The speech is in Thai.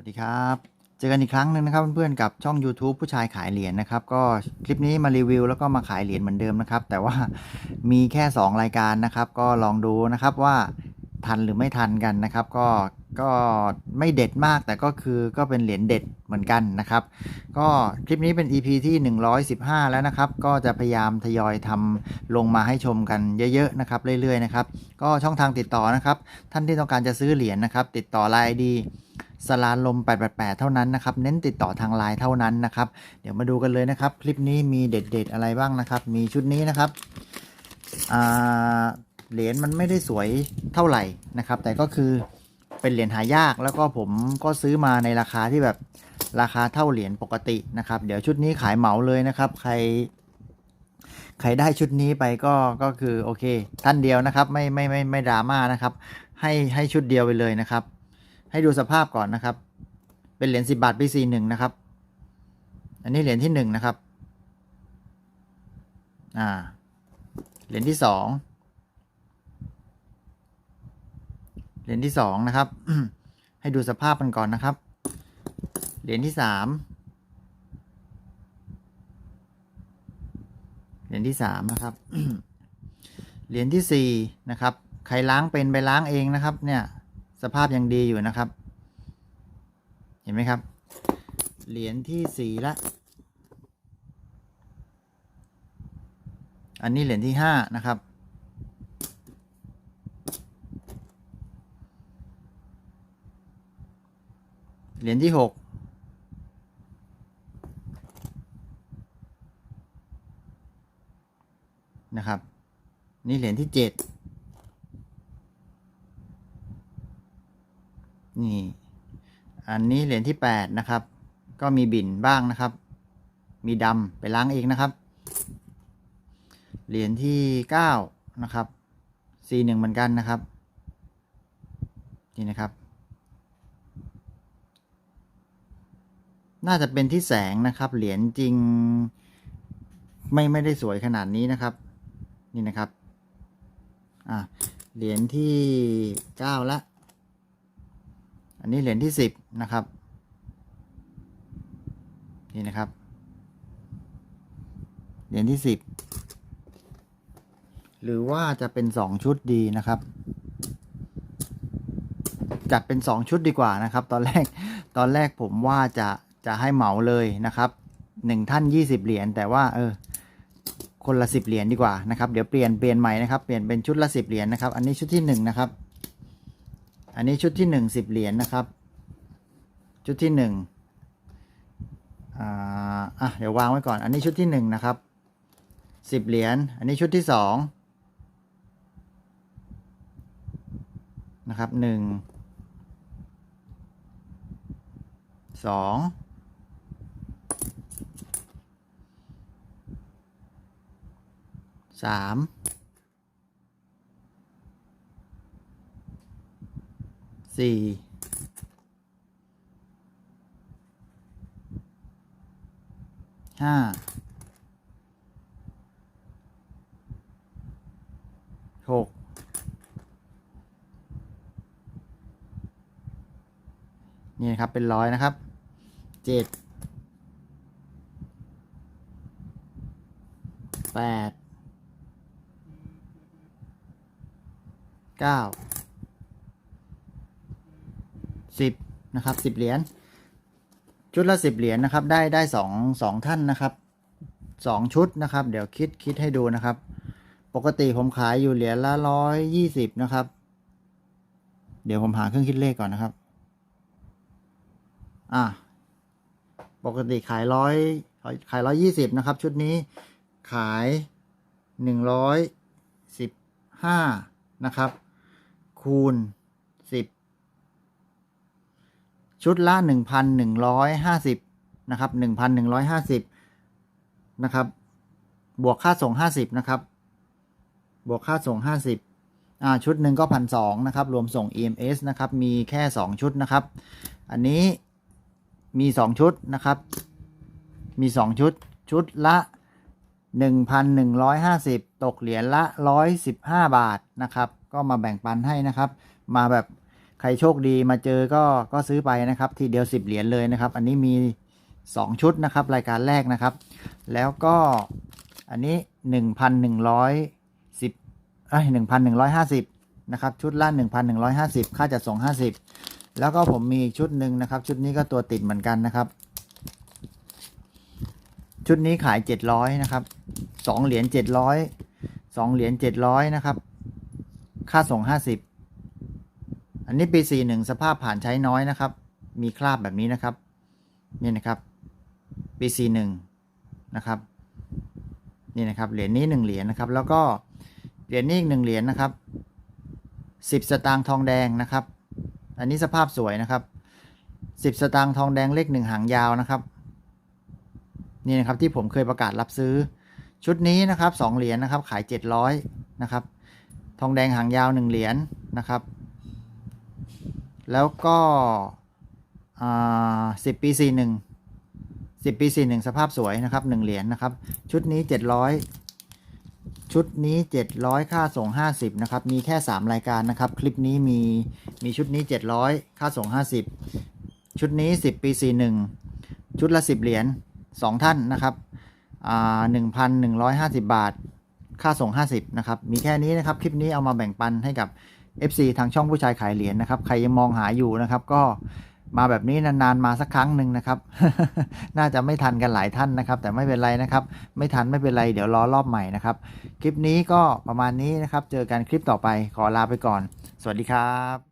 วัสดีครับ เจอกันอีกครั้งหนึ่งนะครับเพื่อนๆกับช่อง YouTube ผู้ชายขายเหรียญนะครับ ก็คลิปนี้มารีวิวแล้วก็มาขายเหรียญเหมือนเดิมนะครับ แต่ว่ามีแค่ 2 รายการนะครับ ก็ลองดูนะครับว่าทันหรือไม่ทันกันนะครับ ก็ ก็ไม่เด็ดมากแต่ก็คือก็เป็นเหรียญเด็ดเหมือนกันนะครับ ก็คลิปนี้เป็น EP ที่ 115 แล้วนะครับ ก็จะพยายามทยอยทำลงมาให้ชมกันเยอะๆนะครับเรื่อยๆนะครับ ก็ช่องทางติดต่อนะครับ ท่านที่ต้องการจะซื้อเหรียญนะครับ ติดต่อไลน์ดีสลาลม 888 เท่านั้นนะครับ เน้นติดต่อทางไลน์เท่านั้นนะครับ เดี๋ยวมาดูกันเลยนะครับ คลิปนี้มีเด็ดๆอะไรบ้างนะครับ มีชุดนี้นะครับเหรียญมันไม่ได้สวยเท่าไหร่นะครับ แต่ก็คือ เป็นเหรียญหายากแล้วก็ผมก็ซื้อมาในราคาที่แบบราคาเท่าเหรียญปกตินะครับ เดี๋ยวชุดนี้ขายเหมาเลยนะครับ ใคร ใครได้ชุดนี้ไปก็ก็คือโอเค ท่านเดียวนะครับ ไม่ไม่ไม่ไม่ดราม่านะครับ ให้ให้ชุดเดียวไปเลยนะครับ ให้ดูสภาพก่อนนะครับ เป็นเหรียญสิบาทปีสี่หนึ่งนะครับ อันนี้เหรียญที่หนึ่งนะครับ อ่า เหรียญที่สอง เหรียญที่สองนะครับ ให้ดูสภาพมันก่อนนะครับ เหรียญที่สามเหรียญที่สามนะครับ เหรียญที่สี่นะครับ ใครล้างเป็นไปล้างเองนะครับ เนี่ย สภาพยังดีอยู่นะครับ เห็นไหมครับ เหรียญที่สี่ละ อันนี้เหรียญที่ห้านะครับ เหรียญที่หกนะครับ นี่เหรียญที่เจ็ดนี่ อันนี้เหรียญที่แปดนะครับ ก็มีบินบ้างนะครับ มีดำไปล้างเองนะครับ เหรียญที่เก้านะครับ C หนึ่งเหมือนกันนะครับ นี่นะครับ น่าจะเป็นที่แสงนะครับ เหรียญจริง ไม่ไม่ได้สวยขนาดนี้นะครับ นี่นะครับอะเหรียญที่เก้าละ อันนี้เหรียญที่สิบนะครับ นี่นะครับ เหรียญที่สิบหรือว่าจะเป็นสองชุดดีนะครับ จัดเป็นสองชุดดีกว่านะครับ ตอนแรกตอนแรกผมว่าจะ จะให้เหมาเลยนะครับหนึ่งท่าน 20 เหรียญแต่ว่าเออคนละ 10 เหรียญดีกว่านะครับเดี๋ยวเปลี่ยนเปลี่ยนใหม่นะครับเปลี่ยนเป็นชุดละ 10 เหรียญนะครับ อันนี้ชุดที่1นะครับอันนี้ชุดที่ 1 10 เหรียญนะครับ ชุดที่1อ่าอะเดี๋ยววางไว้ก่อน อันนี้ชุดที่ 1 นะครับ 10 เหรียญอันนี้ชุดที่2นะครับ1 2 สามสี่ห้าหกนี่นะครับ เป็นร้อยนะครับเจ็ดแปด เก้าสิบนะครับสิบเหรียญชุดละสิบเหรียญนะครับ ได้ได้สองสองท่านนะครับสองชุดนะครับ เดี๋ยวคิดคิดให้ดูนะครับ ปกติผมขายอยู่เหรียญละร้อยยี่สิบนะครับ เดี๋ยวผมหาเครื่องคิดเลขก่อนนะครับ อะปกติขายร้อยขายร้อยยี่สิบนะครับ ชุดนี้ขายหนึ่งร้อยสิบห้านะครับ คูณสิบชุดละ 1,150 นะครับ 1,150 นะครับ บวกค่าส่ง 50 นะครับ บวกค่าส่ง 50อ่าชุดหนึ่งก็พันสองนะครับ รวมส่ง EMS นะครับ มีแค่ 2 ชุดนะครับ อันนี้มี 2 ชุดนะครับ มี 2 ชุด ชุดละ 1,150 ตกเหรียญละ 115 บาทนะครับ ก็มาแบ่งปันให้นะครับ มาแบบใครโชคดีมาเจอก็ก็ซื้อไปนะครับ ทีเดียว 10 เหรียญเลยนะครับ อันนี้มี 2 ชุดนะครับ รายการแรกนะครับ แล้วก็อันนี้ 1,110เอ้ย1,150 นะครับ ชุดละ 1,150 ค่าจัดส่ง 50 แล้วก็ผมมีชุดหนึ่งนะครับ ชุดนี้ก็ตัวติดเหมือนกันนะครับ ชุดนี้ขาย 700 นะครับ 2 เหรียญ700 2 เหรียญ700 นะครับ ค่าส่ง 50 อันนี้ปี 41 สภาพผ่านใช้น้อยนะครับ มีคราบแบบนี้นะครับ นี่นะครับปี 41 นะครับ นี่นะครับเหรียญนี้ 1 เหรียญนะครับ แล้วก็เหรียญนี้อีก1เหรียญนะครับ 10 สตางค์ทองแดงนะครับ อันนี้สภาพสวยนะครับ 10 สตางค์ทองแดงเลขหนึ่งหางยาวนะครับ นี่นะครับที่ผมเคยประกาศรับซื้อชุดนี้นะครับ2เหรียญนะครับขาย 700นะครับ ทองแดงหางยาว1เหรียญนะครับ แล้วก็สิบปีสี่หนึ่งสิบปีสี่หนึ่งสภาพสวยนะครับหนึ่งเหรียญนะครับ ชุดนี้เจ็ดร้อยชุดนี้เจ็ดร้อยค่าส่งห้าสิบนะครับ มีแค่สามรายการนะครับ คลิปนี้มีมีชุดนี้เจ็ดร้อยค่าส่งห้าสิบชุดนี้สิบปีสี่หนึ่งชุดละสิบเหรียญสองท่านนะครับอ่าหนึ่งพันหนึ่งร้อยห้าสิบบาท ค่าส่ง 50 นะครับ มีแค่นี้นะครับ คลิปนี้เอามาแบ่งปันให้กับ FC ทางช่องผู้ชายขายเหรียญนะครับ ใครยังมองหาอยู่นะครับ ก็มาแบบนี้นานๆมาสักครั้งหนึ่งนะครับ น่าจะไม่ทันกันหลายท่านนะครับ แต่ไม่เป็นไรนะครับ ไม่ทันไม่เป็นไร เดี๋ยวรอรอบใหม่นะครับ คลิปนี้ก็ประมาณนี้นะครับ เจอกันคลิปต่อไป ขอลาไปก่อน สวัสดีครับ